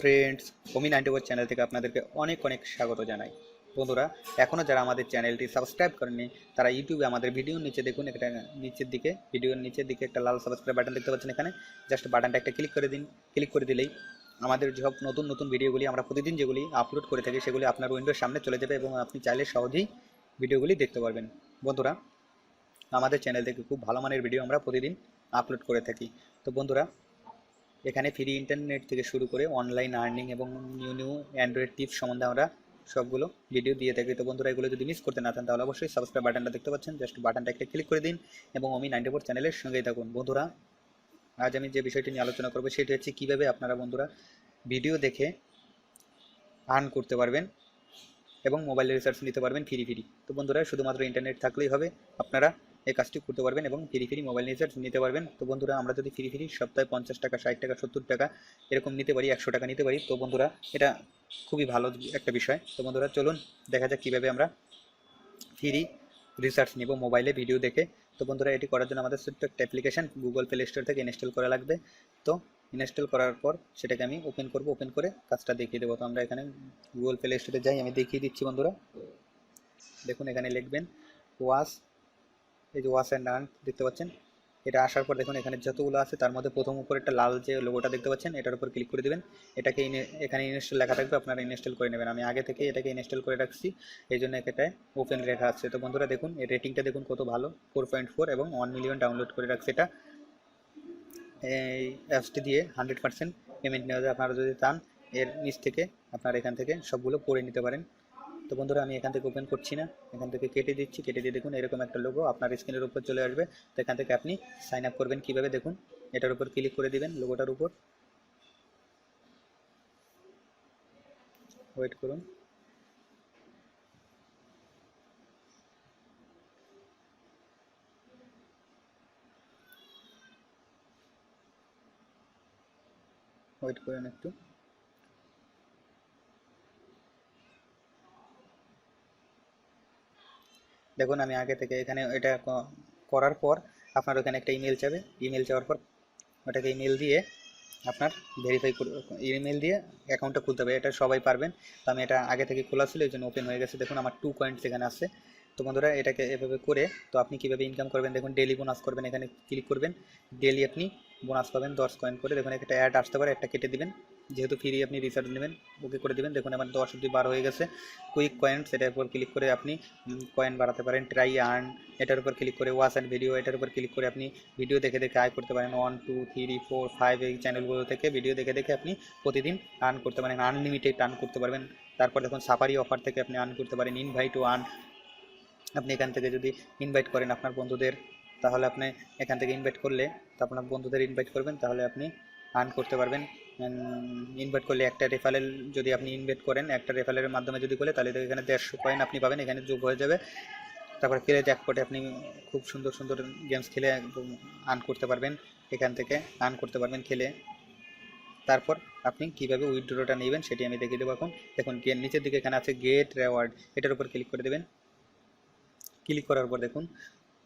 Friends ওমি ninety war channel থেকে আপনাদেরকে অনেক অনেক স্বাগত জানাই। বন্ধুরা এখনও যারা আমাদের চ্যানেলটি সাবস্ক্রাইব করেনি তারা ইউটিউবে আমাদের ভিডিওর নিচে দেখুন একটা নিচের দিকে ভিডিওর নিচের দিকে একটা লাল সাবস্ক্রাইব বাটন দেখতে পাচ্ছেন এখানে। জাস্ট বাটনটা একটা ক্লিক করে দিন ক্লিক করে দিলেই আমাদের সব নতুন নতুন ভিডিওগুলি আমরা প্রতিদিন যেগুলি আপলোড করে থাকি, সেগুলি আপনার উইন্ডোর সামনে চলে যাবে এবং আপনি চাইলে সহজেই ভিডিওগুলি দেখতে পারবেন। বন্ধুরা, আমাদের চ্যানেল থেকে খুব ভালো মানের ভিডিও আমরা প্রতিদিন আপলোড করে থাকি। তো বন্ধুরা এখানে ফ্রি ইন্টারনেট থেকে শুরু করে অনলাইন আর্নিং এবং নিউ নিউ অ্যান্ড্রয়েড টিপস সম্বন্ধে আমরা সবগুলো ভিডিও দিয়ে থাকি। তো বন্ধুরা, এগুলো যদি মিস করতে না চান তাহলে অবশ্যই সাবস্ক্রাইব বাটনটা দেখতে পাচ্ছেন। জাস্ট বাটনটা একটা ক্লিক করে দিন এবং আমি নাইনটি ফোর চ্যানেলের সঙ্গেই থাকুন। বন্ধুরা, আজ আমি যে বিষয়টি নিয়ে আলোচনা করব, সেটি হচ্ছে কীভাবে আপনারা বন্ধুরা ভিডিও দেখে আর্ন করতে পারবেন এবং মোবাইল রিচার্জ নিতে পারবেন ফ্রি ফ্রি তো বন্ধুরা, শুধুমাত্র ইন্টারনেট থাকলেই হবে। আপনারা এই কাজটি করতে পারবেন এবং ফ্রি ফ্রি মোবাইল রিচার্জ নিতে পারবেন। তো বন্ধুরা, আমরা যদি ফ্রি ফ্রি সপ্তাহে পঞ্চাশ টাকা, ষাট টাকা, সত্তর টাকা এরকম নিতে পারি, একশো টাকা নিতে পারি, তো বন্ধুরা, এটা খুবই ভালো একটা বিষয়। তো বন্ধুরা, চলুন দেখা যাক কীভাবে আমরা ফ্রি রিসার্চ নিব মোবাইলে ভিডিও দেখে। তো বন্ধুরা, এটি করার জন্য আমাদের ছোট্ট একটা অ্যাপ্লিকেশান গুগল প্লে স্টোর থেকে ইনস্টল করা লাগবে। তো ইনস্টল করার পর সেটাকে আমি ওপেন করব ওপেন করে কাজটা দেখিয়ে দেবো। তো আমরা এখানে গুগল প্লে স্টোরে যাই, আমি দেখিয়ে দিচ্ছি বন্ধুরা। দেখুন, এখানে লিখবেন ওয়াশ এই যে ওয়াশ অ্যান্ড আর্ন দেখতে পাচ্ছেন। এটা আসার পর দেখুন এখানে যতগুলো আছে, তার মধ্যে প্রথম উপরে একটা লাল যে লোগোটা দেখতে পাচ্ছেন, এটার উপর ক্লিক করে দেবেন। এটাকে এখানে ইনস্টল লেখা থাকবে, আপনারা ইনস্টল করে নেবেন। আমি আগে থেকে এটাকে ইনস্টল করে রাখছি এই জন্য এটায় ওপেন লেখা আছে। তো বন্ধুরা দেখুন এর রেটিংটা দেখুন কত ভালো ফোর পয়েন্ট ফোর এবং ওয়ান মিলিয়ন ডাউনলোড করে রাখছে এটা। এই অ্যাপসটি দিয়ে হান্ড্রেড পার্সেন্ট পেমেন্ট নেওয়া যায়। আপনারা যদি চান, এর নিচ থেকে আপনারা এখান থেকে সবগুলো পড়ে নিতে পারেন। তো বন্ধুরা, আমি এখান থেকে ওপেন করছি না। এখান থেকে কেটে দিচ্ছি, কেটে দিয়ে দেখুন, এরকম একটা লোগো আপনার স্ক্রিনের উপর চলে আসবে। তো এখান থেকে আপনি সাইন আপ করবেন কীভাবে দেখুন, এটার উপর ক্লিক করে দিবেন লোগোটার উপর। ওয়েট করুন। ওয়েট করেন একটু। দেখুন, আমি আগে থেকে এখানে এটা করার পর আপনার ওখানে একটা ইমেল যাবে ইমেল চাওয়ার পর ওটাকে ইমেল দিয়ে আপনার ভেরিফাই ইমেল দিয়ে অ্যাকাউন্টটা খুলতে হবে। এটা সবাই পারবেন। তো আমি এটা আগে থেকে খোলা ছিল, এই জন্য ওপেন হয়ে গেছে। দেখুন, আমার টু পয়েন্টস এখানে আছে। তো বন্ধুরা এটাকে এভাবে করে, তো আপনি কীভাবে ইনকাম করবেন? দেখুন ডেলি বোনাস করবেন, এখানে ক্লিক করবেন। ডেলি আপনি বোনাস পাবেন দশ কয়েন করে। দেখুন, একটা অ্যাড আসতে পারে, একটা কেটে দিবেন। যেহেতু ফ্রি আপনি রিচার্জ নেবেন, ওকে করে দিবেন। দেখুন, আমার দশ অব্দি বার হয়ে গেছে। কুইক কয়েন সেটার উপর ক্লিক করে আপনি কয়েন বাড়াতে পারেন। ট্রাই আর্ন এটার উপর ক্লিক করে ওয়াচ অ্যান্ড ভিডিও এটার উপর ক্লিক করে আপনি ভিডিও দেখে দেখে আয় করতে পারেন। One two three four five এই চ্যানেলগুলো থেকে ভিডিও দেখে দেখে আপনি প্রতিদিন আর্ন করতে পারেন। আনলিমিটেড আর্ন করতে পারবেন। তারপর দেখুন সাফারি অফার থেকে আপনি আর্ন করতে পারেন। ইনভাইট ও আর্ন আপনি এখান থেকে যদি ইনভাইট করেন আপনার বন্ধুদের, তাহলে আপনি এখান থেকে ইনভাইট করলে, তো আপনার বন্ধুদের ইনভাইট করবেন, তাহলে আপনি আর্ন করতে পারবেন। ইনভাইট করলে একটা রেফারেল যদি আপনি ইনভাইট করেন, একটা রেফারেলের মাধ্যমে যদি করে তাহলে এখানে দেড়শো কয়েন আপনি পাবেন, এখানে যোগ হয়ে যাবে। তারপর খেলে জ্যাকপটে আপনি খুব সুন্দর সুন্দর গেমস খেলে আর্ন করতে পারবেন, এখান থেকে আর্ন করতে পারবেন খেলে। তারপর আপনি কীভাবে উইথড্রটা নেবেন, সেটি আমি দেখিয়ে দেবো এখন। দেখুন নিচের দিকে এখানে আছে গেট রেওয়ার্ড এটার উপর ক্লিক করে দেবেন। ক্লিক করার পর দেখুন,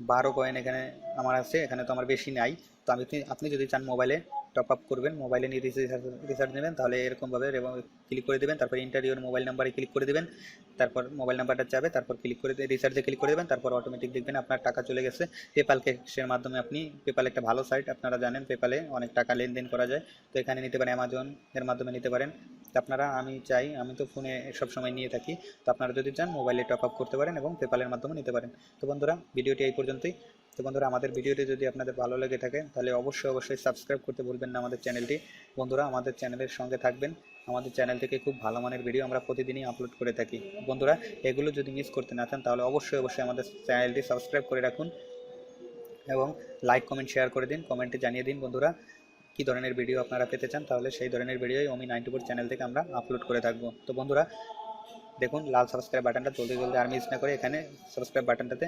বারো কয়েন এখানে আমার আছে, এখানে তো আমার বেশি নাই। তো আমি আপনি যদি চান মোবাইলে টপ আপ করবেন মোবাইলে নিয়ে রিচার্জ রিচার্জ নেবেন, তাহলে এরকমভাবে ক্লিক করে দেবেন, তারপর ইন্টারভিউর মোবাইল নাম্বারে ক্লিক করে দেবেন, তারপর মোবাইল নাম্বারটা যাবে তারপর ক্লিক করে রিচার্জে ক্লিক করে দেবেন, তারপর অটোমেটিক দেখবেন আপনার টাকা চলে গেছে। পেপাল ক্যাশের মাধ্যমে আপনি পেপাল একটা ভালো সাইট আপনারা জানেন পেপালে অনেক টাকা লেনদেন করা যায়। তো এখানে নিতে পারেন অ্যামাজন এর মাধ্যমে নিতে পারেন। তো আপনারা, আমি চাই, আমি তো ফোনে সব সময় নিয়ে থাকি, তো আপনারা যদি চান মোবাইলে টপ আপ করতে পারেন এবং পেপালের মাধ্যমে নিতে পারেন। তো বন্ধুরা, ভিডিওটি এই পর্যন্তই। তো বন্ধুরা, আমাদের ভিডিওটি যদি আপনাদের ভালো লেগে থাকে, তাহলে অবশ্যই অবশ্যই সাবস্ক্রাইব করতে ভুলবেন না আমাদের চ্যানেলটি। বন্ধুরা, আমাদের চ্যানেলের সঙ্গে থাকবেন। আমাদের চ্যানেল থেকে খুব ভালো মানের ভিডিও আমরা প্রতিদিনই আপলোড করে থাকি। বন্ধুরা, এগুলো যদি মিস করতে না চান, তাহলে অবশ্যই অবশ্যই আমাদের চ্যানেলটি সাবস্ক্রাইব করে রাখুন এবং লাইক কমেন্ট শেয়ার করে দিন। কমেন্টে জানিয়ে দিন বন্ধুরা। কী ধরনের ভিডিও আপনারা পেতে চান, তাহলে সেই ধরনের ভিডিওই অমি নাইনটি ফোর চ্যানেল থেকে আমরা আপলোড করে থাকব। তো বন্ধুরা, দেখুন, লাল সাবস্ক্রাইব বাটনটা জলদি জলদি আর মিস না করে এখানে সাবস্ক্রাইব বাটনটাতে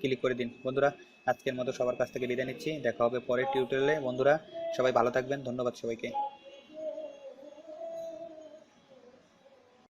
ক্লিক করে দিন। বন্ধুরা, আজকের মতো সবার কাছ থেকে বিদায় নিচ্ছি। দেখা হবে পরের টিউটোরিয়ালে বন্ধুরা, সবাই ভালো থাকবেন। ধন্যবাদ সবাইকে।